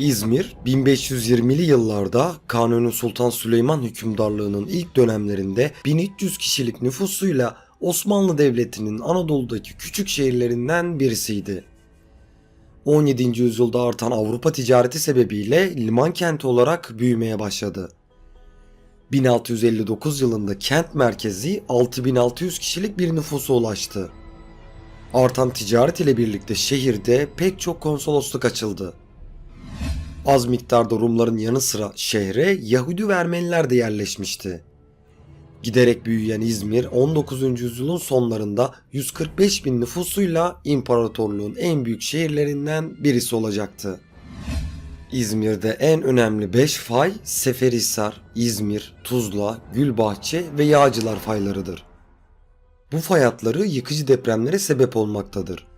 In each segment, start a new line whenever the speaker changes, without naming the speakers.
İzmir, 1520'li yıllarda Kanuni Sultan Süleyman hükümdarlığının ilk dönemlerinde 1300 kişilik nüfusuyla Osmanlı Devleti'nin Anadolu'daki küçük şehirlerinden birisiydi. 17. yüzyılda artan Avrupa ticareti sebebiyle liman kenti olarak büyümeye başladı. 1659 yılında kent merkezi 6600 kişilik bir nüfusa ulaştı. Artan ticaret ile birlikte şehirde pek çok konsolosluk açıldı. Az miktarda Rumların yanı sıra şehre Yahudi ve Ermeniler de yerleşmişti. Giderek büyüyen İzmir 19. yüzyılın sonlarında 145 bin nüfusuyla imparatorluğun en büyük şehirlerinden birisi olacaktı. İzmir'de en önemli 5 fay Seferihisar, İzmir, Tuzla, Gülbahçe ve Yağcılar faylarıdır. Bu fay hatları yıkıcı depremlere sebep olmaktadır.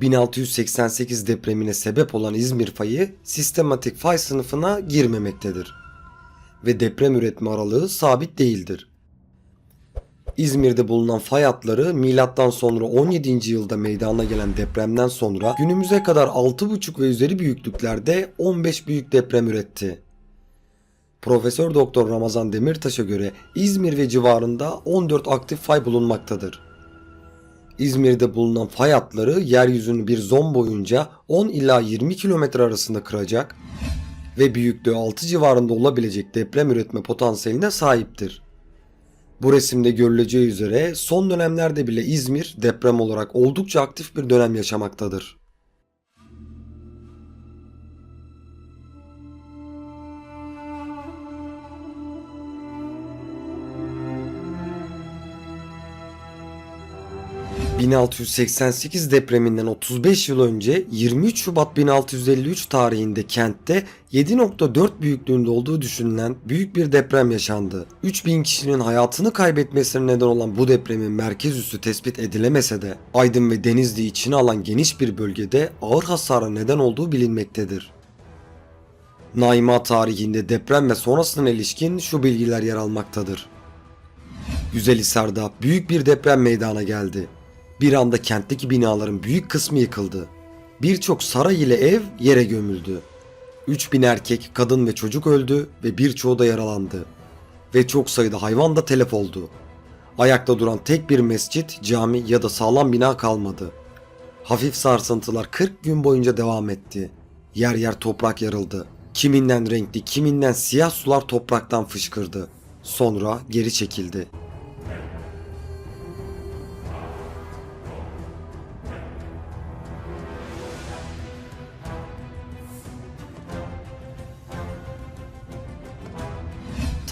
1688 depremine sebep olan İzmir fayı sistematik fay sınıfına girmemektedir. Ve deprem üretme aralığı sabit değildir. İzmir'de bulunan fay hatları milattan sonra 17. yılda meydana gelen depremden sonra günümüze kadar 6,5 ve üzeri büyüklüklerde 15 büyük deprem üretti. Profesör Doktor Ramazan Demirtaş'a göre İzmir ve civarında 14 aktif fay bulunmaktadır. İzmir'de bulunan fay hatları yeryüzünü bir zon boyunca 10 ila 20 kilometre arasında kıracak ve büyüklüğü 6 civarında olabilecek deprem üretme potansiyeline sahiptir. Bu resimde görüleceği üzere son dönemlerde bile İzmir deprem olarak oldukça aktif bir dönem yaşamaktadır. ...1688 depreminden 35 yıl önce 23 Şubat 1653 tarihinde kentte 7.4 büyüklüğünde olduğu düşünülen büyük bir deprem yaşandı. 3000 kişinin hayatını kaybetmesine neden olan bu depremin merkez üssü tespit edilemese de Aydın ve Denizli içine alan geniş bir bölgede ağır hasara neden olduğu bilinmektedir. Naima tarihinde deprem ve sonrasına ilişkin şu bilgiler yer almaktadır. Güzelhisar'da büyük bir deprem meydana geldi. Bir anda kentteki binaların büyük kısmı yıkıldı. Birçok saray ile ev yere gömüldü. 3000 erkek, kadın ve çocuk öldü ve birçoğu da yaralandı. Ve çok sayıda hayvan da telef oldu. Ayakta duran tek bir mescit, cami ya da sağlam bina kalmadı. Hafif sarsıntılar 40 gün boyunca devam etti. Yer yer toprak yarıldı. Kiminden renkli, kiminden siyah sular topraktan fışkırdı. Sonra geri çekildi.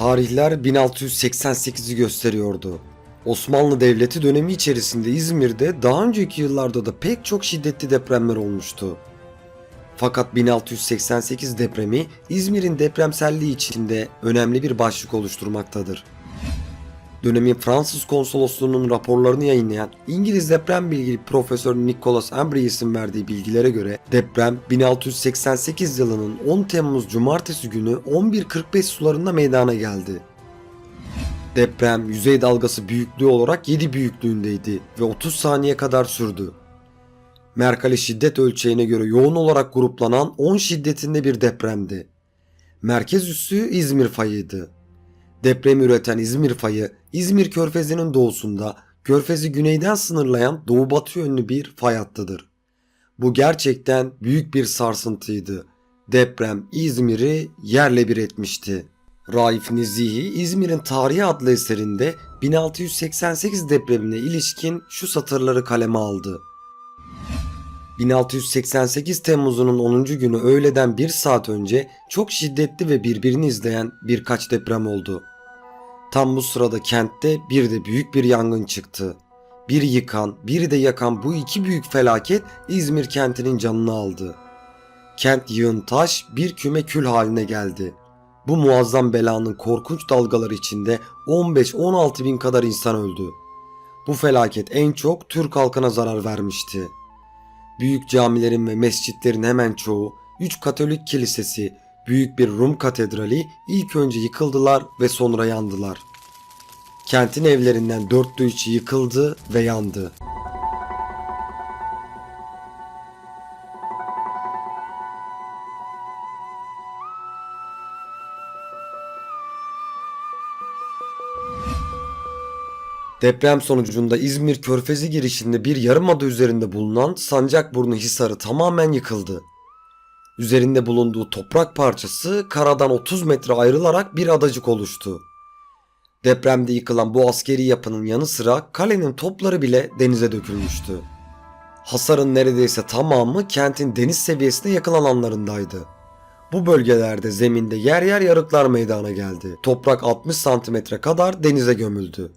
Tarihler 1688'i gösteriyordu. Osmanlı Devleti dönemi içerisinde İzmir'de daha önceki yıllarda da pek çok şiddetli depremler olmuştu. Fakat 1688 depremi İzmir'in depremselliği içinde önemli bir başlık oluşturmaktadır. Dönemin Fransız konsolosluğunun raporlarını yayınlayan İngiliz deprem bilgili Profesör Nicholas Ambrius'in verdiği bilgilere göre deprem 1688 yılının 10 Temmuz Cumartesi günü 11.45 sularında meydana geldi. Deprem yüzey dalgası büyüklüğü olarak 7 büyüklüğündeydi ve 30 saniye kadar sürdü. Merkali şiddet ölçeğine göre yoğun olarak gruplanan 10 şiddetinde bir depremdi. Merkez üssü İzmir fayıydı. Deprem üreten İzmir fayı İzmir Körfezi'nin doğusunda Körfezi güneyden sınırlayan doğu batı yönlü bir fay hattıdır. Bu gerçekten büyük bir sarsıntıydı. Deprem İzmir'i yerle bir etmişti. Raif Nezihi İzmir'in Tarihi adlı eserinde 1688 depremine ilişkin şu satırları kaleme aldı. 1688 Temmuz'unun 10. günü öğleden bir saat önce çok şiddetli ve birbirini izleyen birkaç deprem oldu. Tam bu sırada kentte bir de büyük bir yangın çıktı. Bir yıkan, biri de yakan bu iki büyük felaket İzmir kentinin canını aldı. Kent yığın taş bir küme kül haline geldi. Bu muazzam belanın korkunç dalgaları içinde 15-16 bin kadar insan öldü. Bu felaket en çok Türk halkına zarar vermişti. Büyük camilerin ve mescitlerin hemen çoğu, 3 Katolik kilisesi, büyük bir Rum katedrali ilk önce yıkıldılar ve sonra yandılar. Kentin evlerinden dörtte üçü yıkıldı ve yandı. Deprem sonucunda İzmir Körfezi girişinde bir yarımada üzerinde bulunan Sancakburnu Hisarı tamamen yıkıldı. Üzerinde bulunduğu toprak parçası karadan 30 metre ayrılarak bir adacık oluştu. Depremde yıkılan bu askeri yapının yanı sıra kalenin topları bile denize dökülmüştü. Hasarın neredeyse tamamı kentin deniz seviyesine yakın alanlarındaydı. Bu bölgelerde zeminde yer yer yarıklar meydana geldi. Toprak 60 santimetre kadar denize gömüldü.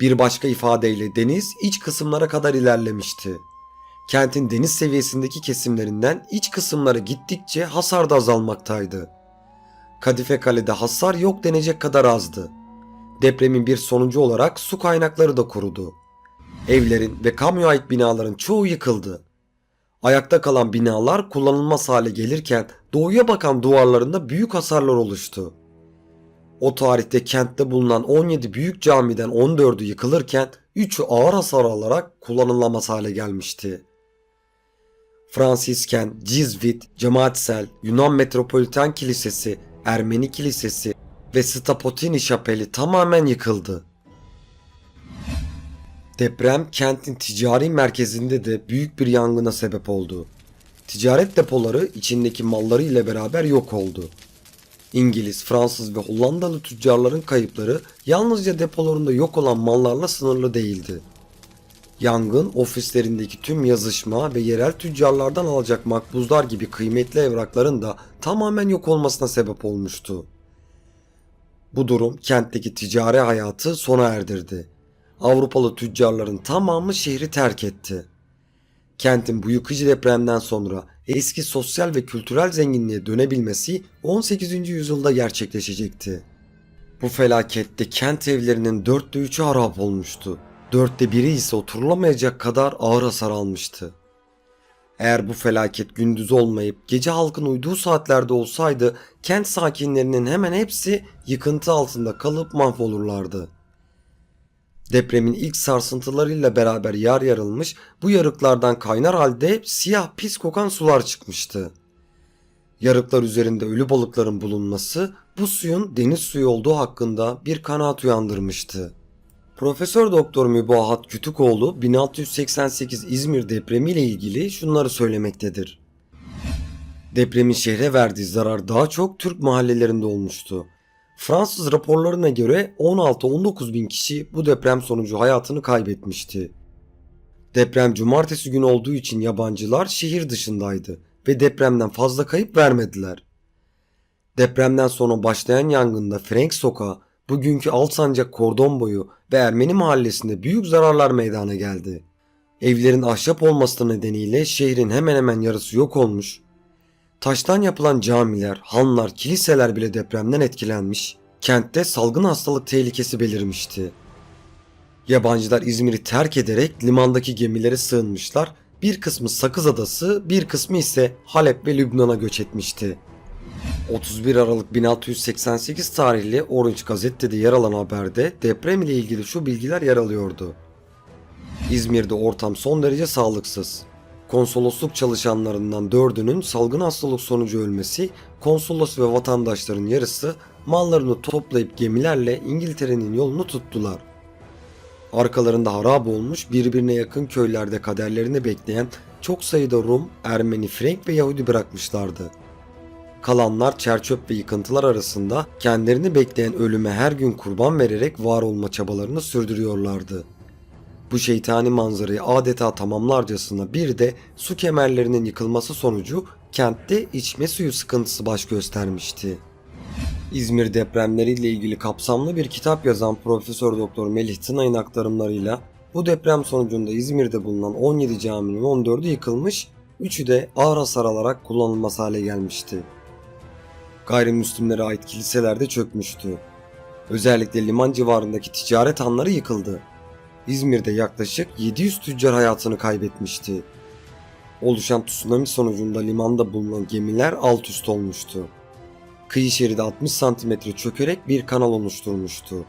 Bir başka ifadeyle deniz iç kısımlara kadar ilerlemişti. Kentin deniz seviyesindeki kesimlerinden iç kısımlara gittikçe hasar da azalmaktaydı. Kadife Kale'de hasar yok denecek kadar azdı. Depremin bir sonucu olarak su kaynakları da kurudu. Evlerin ve kamuya ait binaların çoğu yıkıldı. Ayakta kalan binalar kullanılmaz hale gelirken doğuya bakan duvarlarında büyük hasarlar oluştu. O tarihte kentte bulunan 17 büyük camiden 14'ü yıkılırken 3'ü ağır hasar alarak kullanılamaz hale gelmişti. Fransisken, Cizvit, Cemaatsel, Yunan Metropolitan Kilisesi, Ermeni Kilisesi ve Stapotini Şapeli tamamen yıkıldı. Deprem kentin ticari merkezinde de büyük bir yangına sebep oldu. Ticaret depoları içindeki malları ile beraber yok oldu. İngiliz, Fransız ve Hollandalı tüccarların kayıpları yalnızca depolarında yok olan mallarla sınırlı değildi. Yangın ofislerindeki tüm yazışma ve yerel tüccarlardan alacak makbuzlar gibi kıymetli evrakların da tamamen yok olmasına sebep olmuştu. Bu durum kentteki ticari hayatı sona erdirdi. Avrupalı tüccarların tamamı şehri terk etti. Kentin bu yıkıcı depremden sonra eski sosyal ve kültürel zenginliğe dönebilmesi 18. yüzyılda gerçekleşecekti. Bu felakette kent evlerinin dörtte üçü harap olmuştu. Dörtte biri ise oturulamayacak kadar ağır hasar almıştı. Eğer bu felaket gündüz olmayıp gece halkın uyduğu saatlerde olsaydı kent sakinlerinin hemen hepsi yıkıntı altında kalıp mahvolurlardı. Depremin ilk sarsıntılarıyla beraber yar yarılmış bu yarıklardan kaynar halde siyah pis kokan sular çıkmıştı. Yarıklar üzerinde ölü balıkların bulunması bu suyun deniz suyu olduğu hakkında bir kanaat uyandırmıştı. Profesör Doktor Mübahat Kütükoğlu 1688 İzmir depremiyle ilgili şunları söylemektedir. Depremin şehre verdiği zarar daha çok Türk mahallelerinde olmuştu. Fransız raporlarına göre 16-19 bin kişi bu deprem sonucu hayatını kaybetmişti. Deprem cumartesi günü olduğu için yabancılar şehir dışındaydı ve depremden fazla kayıp vermediler. Depremden sonra başlayan yangında Frank Sokağı, bugünkü Alsancak Kordon Boyu ve Ermeni mahallesinde büyük zararlar meydana geldi. Evlerin ahşap olması nedeniyle şehrin hemen hemen yarısı yok olmuş, Taştan yapılan camiler, hanlar, kiliseler bile depremden etkilenmiş, kentte salgın hastalık tehlikesi belirmişti. Yabancılar İzmir'i terk ederek limandaki gemilere sığınmışlar, bir kısmı Sakız Adası, bir kısmı ise Halep ve Lübnan'a göç etmişti. 31 Aralık 1688 tarihli Orange Gazette'de yer alan haberde deprem ile ilgili şu bilgiler yer alıyordu. İzmir'de ortam son derece sağlıksız konsolosluk çalışanlarından dördünün salgın hastalık sonucu ölmesi, konsolos ve vatandaşların yarısı mallarını toplayıp gemilerle İngiltere'nin yolunu tuttular. Arkalarında harap olmuş birbirine yakın köylerde kaderlerini bekleyen çok sayıda Rum, Ermeni, Frank ve Yahudi bırakmışlardı. Kalanlar çerçöp ve yıkıntılar arasında kendilerini bekleyen ölüme her gün kurban vererek var olma çabalarını sürdürüyorlardı. Bu şeytani manzarayı adeta tamamlarcasına bir de su kemerlerinin yıkılması sonucu kentte içme suyu sıkıntısı baş göstermişti. İzmir depremleriyle ilgili kapsamlı bir kitap yazan Profesör Doktor Melih Tınay'ın aktarımlarıyla bu deprem sonucunda İzmir'de bulunan 17 caminin 14'ü yıkılmış, 3'ü de ağır hasar alarak kullanılmaz hale gelmişti. Gayrimüslimlere ait kiliseler de çökmüştü. Özellikle liman civarındaki ticaret hanları yıkıldı. İzmir'de yaklaşık 700 tüccar hayatını kaybetmişti. Oluşan tsunami sonucunda limanda bulunan gemiler alt üst olmuştu. Kıyı şeridi 60 santimetre çökerek bir kanal oluşturmuştu.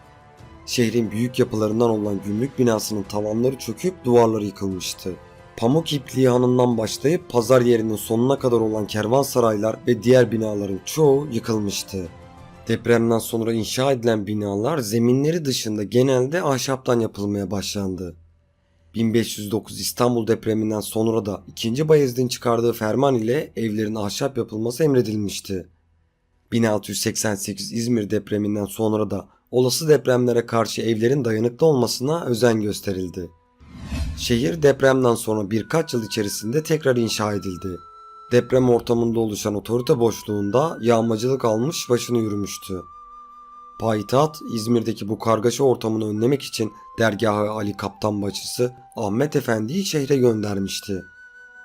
Şehrin büyük yapılarından olan gümrük binasının tavanları çöküp duvarları yıkılmıştı. Pamuk ipliği hanından başlayıp pazar yerinin sonuna kadar olan kervansaraylar ve diğer binaların çoğu yıkılmıştı. Depremden sonra inşa edilen binalar zeminleri dışında genelde ahşaptan yapılmaya başlandı. 1509 İstanbul depreminden sonra da 2. Bayezid'in çıkardığı ferman ile evlerin ahşap yapılması emredilmişti. 1688 İzmir depreminden sonra da olası depremlere karşı evlerin dayanıklı olmasına özen gösterildi. Şehir depremden sonra birkaç yıl içerisinde tekrar inşa edildi. Deprem ortamında oluşan otorite boşluğunda yağmacılık almış başını yürümüştü. Payitaht İzmir'deki bu kargaşa ortamını önlemek için dergahı Ali Kaptan Bacısı Ahmet Efendi'yi şehre göndermişti.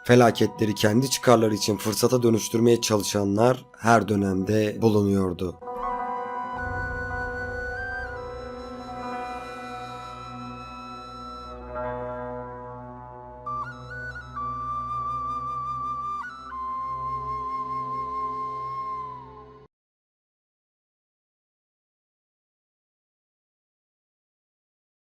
Felaketleri kendi çıkarları için fırsata dönüştürmeye çalışanlar her dönemde bulunuyordu.